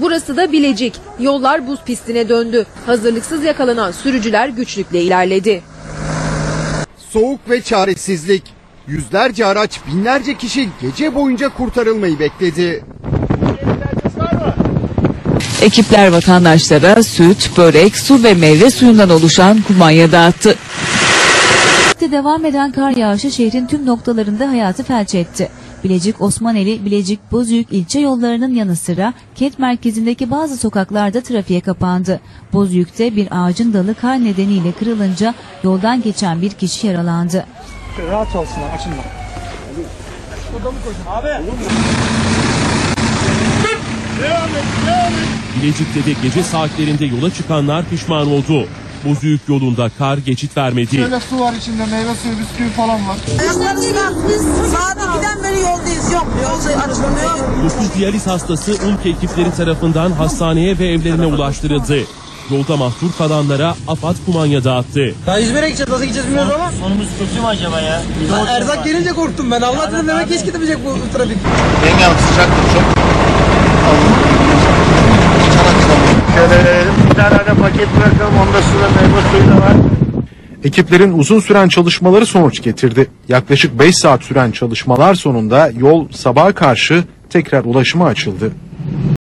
Burası da Bilecik. Yollar buz pistine döndü. Hazırlıksız yakalanan sürücüler güçlükle ilerledi. Soğuk ve çaresizlik. Yüzlerce araç, binlerce kişi gece boyunca kurtarılmayı bekledi. Ekipler vatandaşlara süt, börek, su ve meyve suyundan oluşan kumanya dağıttı. Devam eden kar yağışı şehrin tüm noktalarında hayatı felç etti. Bilecik, Osmaneli, Bilecik, Bozüyük ilçe yollarının yanı sıra kent merkezindeki bazı sokaklarda trafiğe kapandı. Bozüyük'te bir ağacın dalı kar nedeniyle kırılınca yoldan geçen bir kişi yaralandı. Rahat olsunlar açın bak. Bilecik'te de gece saatlerinde yola çıkanlar pişman oldu. Bozüyük yolunda kar geçit vermedi. Şöyle su var içinde meyve suyu bisküvi falan var. Ayaklarıyla biz saat 2'den beri yoldayız. Yok yol açılmıyor. 9 diyaliz hastası UMKE ekipleri tarafından hastaneye ve evlerine ulaştırıldı. Yolda mahsur kalanlara AFAD kumanya dağıttı. Ya İzmir'e gideceğiz nasıl gideceğiz bilmiyoruz ama. Sonumuz kötü mü acaba ya? Ben erzak gelince korktum ben. Allah dedim demek hiç gitmeyecek bu trafik. Yenge Hanım sıcaktır çok. Şöyle bir tane de paket bırakalım. Onda su ve meyve suyu da var. Ekiplerin uzun süren çalışmaları sonuç getirdi. Yaklaşık 5 saat süren çalışmalar sonunda yol sabaha karşı tekrar ulaşıma açıldı.